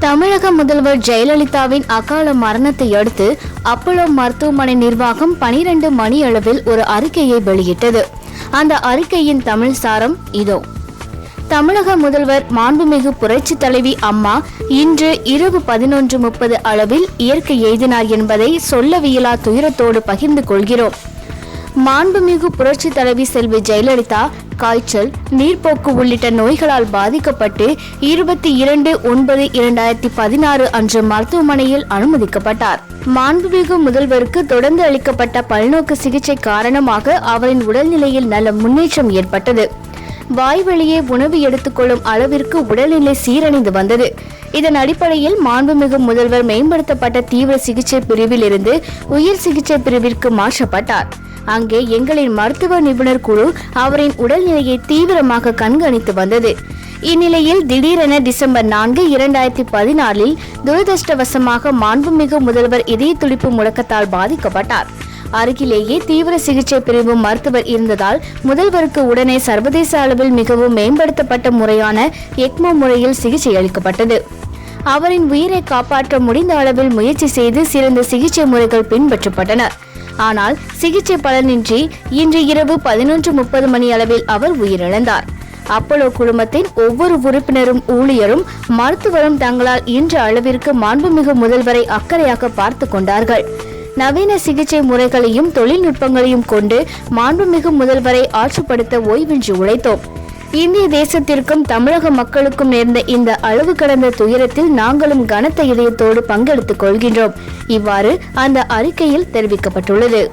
தமிழக முதல்வர் ஜெயலலிதாவின் அகால மரணத்தை அடுத்து அப்போலோ மருத்துவமனை நிர்வாகம் பனிரெண்டு மணி அளவில் ஒரு அறிக்கையை வெளியிட்டது. அந்த அறிக்கையின் தமிழ் சாரம் இதோ. தமிழக முதல்வர் மாண்புமிகு புரட்சி தலைவி அம்மா இன்று இரவு பதினொன்று முப்பது அளவில் இயற்கை எய்தினார் என்பதை சொல்லவியலா துயரத்தோடு பகிர்ந்து கொள்கிறோம். மாண்புமிகு புரட்சி தலைவி செல்வி ஜெயலலிதா காய்ச்சல் நீர்ப்போக்கு உள்ளிட்ட நோய்களால் பாதிக்கப்பட்டு இருபத்தி இரண்டு ஒன்பது இரண்டாயிரத்தி பதினாறு அன்று மருத்துவமனையில் அனுமதிக்கப்பட்டார். மாண்புமிகு முதல்வருக்கு தொடர்ந்து அளிக்கப்பட்ட பல்நோக்கு சிகிச்சை காரணமாக அவரின் உடல்நிலையில் நல்ல முன்னேற்றம் ஏற்பட்டது. வாய்வழியே உணவு எடுத்துக்கொள்ளும் அளவிற்கு உடல்நிலை சீரடைந்து வந்தது. இதன் அடிப்படையில் மாண்புமிகு முதல்வர் மேம்படுத்தப்பட்ட தீவிர சிகிச்சை பிரிவில் இருந்து உயிர் சிகிச்சை பிரிவிற்கு மாற்றப்பட்டார். அங்கே எங்களின் மருத்துவ நிபுணர் குழு அவரின் உடல்நிலையை தீவிரமாக கண்காணித்து வந்தது. இந்நிலையில் திடீரென டிசம்பர் நான்கு இரண்டாயிரத்தி பதினாலில் துரதிருஷ்டவசமாக மாண்புமிகு முதல்வர் இதய துடிப்பு முழக்கத்தால் பாதிக்கப்பட்டார். அருகிலேயே தீவிர சிகிச்சை பிரிவு மருத்துவர் இருந்ததால் முதல்வருக்கு உடனே சர்வதேச அளவில் மிகவும் மேம்படுத்தப்பட்ட முறையான எக்மோ முறையில் சிகிச்சை அளிக்கப்பட்டது. அவரின் உயிரை காப்பாற்ற முடிந்த அளவில் முயற்சி செய்து சிறந்த சிகிச்சை முறைகள் பின்பற்றப்பட்டன ஆனால் சிகிச்சை பலனின்றி இன்று இரவு பதினொன்று முப்பது மணி அளவில் அவர் உயிரிழந்தார். அப்போலோ குழுமத்தின் ஒவ்வொரு உறுப்பினரும் ஊழியரும் மருத்துவரும் தங்களால் இன்ற அளவிற்கு மாண்புமிகு முதல்வரை அக்கறையாக பார்த்து கொண்டார்கள். நவீன சிகிச்சை முறைகளையும் தொழில்நுட்பங்களையும் கொண்டு மாண்புமிகு முதல்வரை ஆற்றுப்படுத்த ஓய்வின்றி உழைத்தோம். இந்திய தேசத்திற்கும் தமிழக மக்களுக்கும் நேர்ந்த இந்த அளவு கடந்த துயரத்தில் நாங்களும் கனத்த இதயத்தோடு பங்கெடுத்துக் கொள்கின்றோம். இவ்வாறு அந்த அறிக்கையில் தெரிவிக்கப்பட்டுள்ளது.